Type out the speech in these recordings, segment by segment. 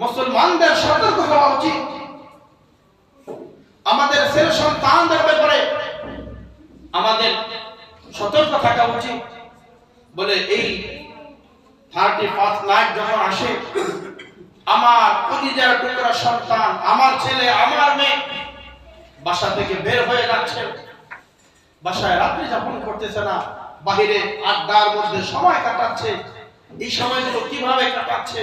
মুসলমানদের সতর্ক হওয়া উচিত। আমাদের ছেলে সন্তানদের ব্যাপারে আমাদের সতর্ক থাকা উচিত বলে এই থার্টি ফার্স্ট নাইট যখন আসে, আমার কলিজার টুকরা সন্তান, আমার ছেলে, আমার মেয়ে বাসা থেকে বের হয়ে যাচ্ছে। বাসায় রাত্রি যাপন করতেছে না, বাহিরে আড্ডার মধ্যে সময় কাটাচ্ছে। এই সময়গুলো কীভাবে কাটাচ্ছে?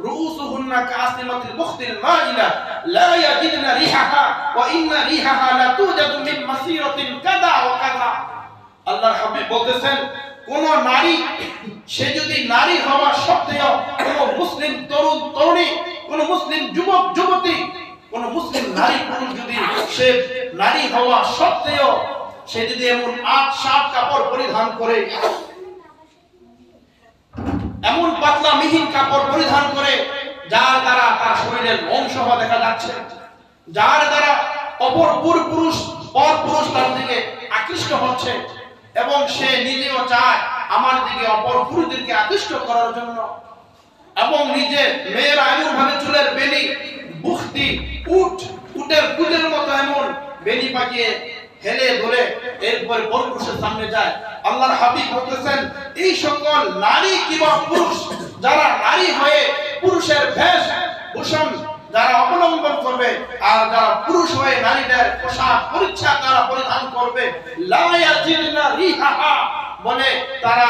رؤوسهن كأسنمة البخت المائلة لا يجدن ريحها وإن ريحها لا توجد من مسيرة كذا وكذا আল্লাহর হাবিব বলতেছেন কোন নারী সে যদি নারী হওয়া সত্ত্বেও কোন মুসলিম তরুণ তরুণী কোন মুসলিম যুবক যুবতী কোন মুসলিম নারী পুরুষ যদি সে নারী হওয়া সত্ত্বেও সে যদি এমন আট সাত কাপড় পরিধান করে এমন পাতলা মিহিন কাপড় পরিধান করে, যার দ্বারা তার শরীরের অংশ দেখা যাচ্ছে, যার দ্বারা অপর পুর পুরুষ, পর পুরুষ তার দিকে আকৃষ্ট হচ্ছে, এবং সে নিজেও চায় আমার দিকে, অপর পুরুষদেরকে আকৃষ্ট করার জন্য। এবং নিজে মেয়েরা এমন ভাবে চুলের বেলি বুখতি উট, উটের কুটের মতো এমন বেলি পাকিয়ে হেলে ধরে এরপরে পরপুরুষের সামনে যায়? আল্লাহর হাবিব বলতেছেন, এই সকল নারী কিংবা পুরুষ যারা নারী হয়ে পুরুষের ভেষ যারা অবলম্বন করবে আর যারা পুরুষ হয়ে নারীদের পোশাক পরিচ্ছদ তারা পরিধান করবে, লা ইয়াজিদনা রিহাহা বলে তারা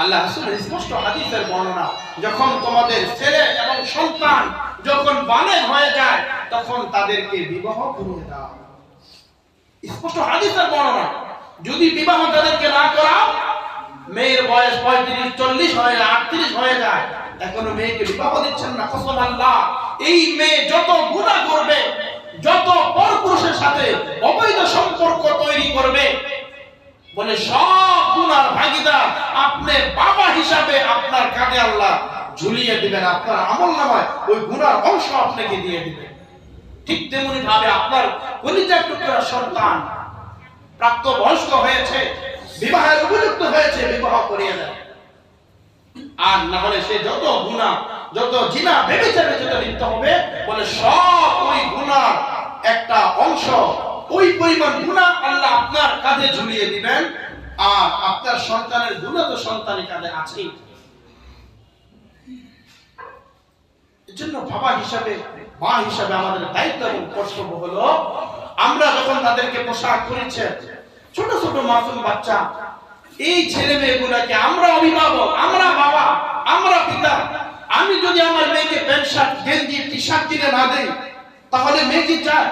আল্লাহ রাসূল স্পষ্ট হাদিসের বর্ণনা, যখন তোমাদের ছেলে এবং সন্তান যখন হয়ে যায়, তখন তাদেরকে বিবাহ করিয়ে দাও। স্পষ্ট হাদিসের বর্ণনা, যদি বিবাহ তাদেরকে না করাও, মেয়ের বয়স পঁয়ত্রিশ, চল্লিশ হয়ে যায় আটত্রিশ হয়ে যায়, এখনও মেয়েকে বিবাহ দিচ্ছেন না কসম আল্লাহ এই মেয়ে যত গুণা করবে, যত পরপুরুষের সাথে অবৈধ সম্পর্ক তৈরি করবে, বলে সব গুনার ভাগিদার, আপনি বাবা হিসাবে আপনার আল্লাহ ঝুলিয়ে দিবেন, আপনার আমল নামায় ওই অংশ আপনাকে দিয়ে ঠিক তেমনি ভাবে আপনার টুকরা সন্তান প্রাপ্ত বয়স্ক হয়েছে, বিবাহের উপযুক্ত হয়েছে, বিবাহ করিয়ে দেন। আর না হলে সে যত গুণা যত জিনা ভেবেচারে যেটা লিপ্ত হবে, বলে সব ওই গুনার একটা অংশ, ওই পরিমাণ গুণা আল্লাহ আপনার কাঁধে ঝুলিয়ে দিবেন। আর আপনার সন্তানের গুণা তো সন্তানের কাঁধে আছেই। এজন্য বাবা হিসাবে, মা হিসাবে আমাদের দায়িত্ব এবং কর্তব্য হলো, আমরা যখন তাদেরকে পোশাক করেছে ছোট ছোট মাসুম বাচ্চা, এই ছেলে মেয়েগুলাকে আমরা অভিভাবক, আমরা বাবা, আমরা পিতা, আমি যদি আমার মেয়েকে প্যান্ট শার্ট, গেঞ্জি টি শার্ট কিনে না দেই, তাহলে মেয়ে কি চায়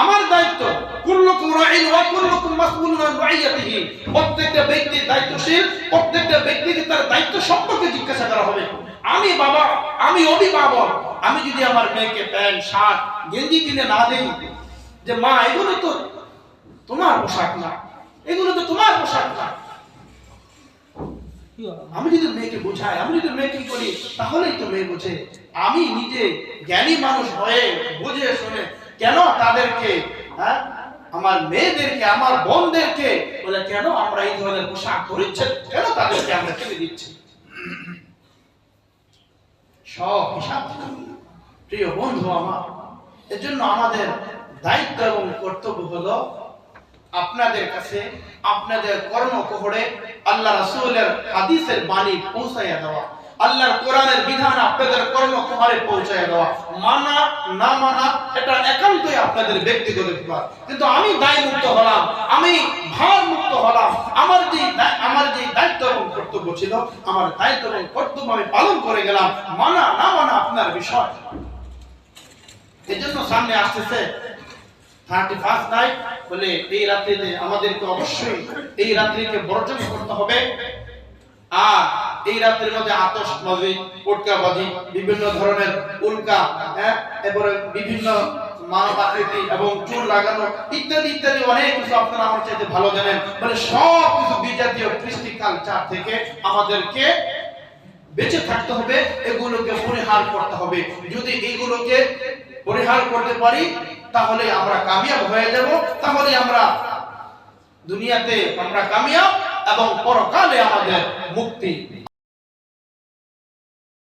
আমার দায়িত্ব, কুল্লুকুম রাইন ওয়া কুল্লুকুম মাসউলুন আন রাইয়াতিহি। প্রত্যেকটা ব্যক্তি দায়িত্বশীল, প্রত্যেকটা ব্যক্তিকে তার দায়িত্ব সম্পর্কে জিজ্ঞাসা করা হবে। আমি বাবা, আমি অভিভাবক, আমি যদি আমার মেয়েকে প্যান্ট, শার্ট, গেঞ্জি কিনে না দেই, যে মা, এগুলো তো তোমার পোশাক না, এগুলো তো তোমার পোশাক না। আমি যদি মেয়েকে বোঝাই, আমি যদি মেয়েকে করি, তাহলেই তো মেয়ে বোঝে। আমি নিজে জ্ঞানী মানুষ হয়ে বুঝে শুনে কেন তাদেরকে হ্যাঁ? আমার মেয়েদেরকে, আমার বোনদেরকে বলে, কেন আমরা এই ধরনের পোশাক পরিচ্ছেদ কেন তাদেরকে আমরা কিনে দিচ্ছি? সব হিসাব প্রিয় বন্ধু আমার, এজন্য আমাদের দায়িত্ব এবং কর্তব্য হলো আপনাদের কাছে, আপনাদের কর্মকোহরে আল্লাহ রাসূলের হাদিসের বাণী পৌঁছাইয়া দেওয়া। আল্লাহর কোরআনের বিধান আপনাদের কর্মকোহরে পৌঁছাইয়া দেওয়া। মানা, না মানা, এটা একান্তই আপনাদের ব্যক্তিগত ব্যাপার। কিন্তু আমি দায় মুক্ত হলাম, আমি ভার মুক্ত হলাম। আমার যে আমার যে দায় কর্তব্য ছিল, আমার দায়িত্ব এবং কর্তব্য আমি পালন করে গেলাম। মানা, না মানা আপনার বিষয়। এই জন্য সামনে আসতেছে থার্টি ফার্স্ট নাইট বলে এই রাত্রিতে আমাদেরকে অবশ্যই, এই রাত্রিকে বর্জন করতে হবে। আর এই রাত্রির মধ্যে আতশবাজি পটকাবাজি বিভিন্ন ধরনের উল্কা হ্যাঁ এরপরে বিভিন্ন এবং চুল লাগানো ইত্যাদি ইত্যাদি, অনেক মানে সব থেকে আমাদেরকে বেঁচে থাকতে হবে, এগুলোকে পরিহার করতে হবে। যদি এইগুলোকে পরিহার করতে পারি, তাহলে আমরা কামিয়াব হয়ে যাব, তাহলে আমরা দুনিয়াতে আমরা কামিয়াব এবং পরকালে আমাদের মুক্তি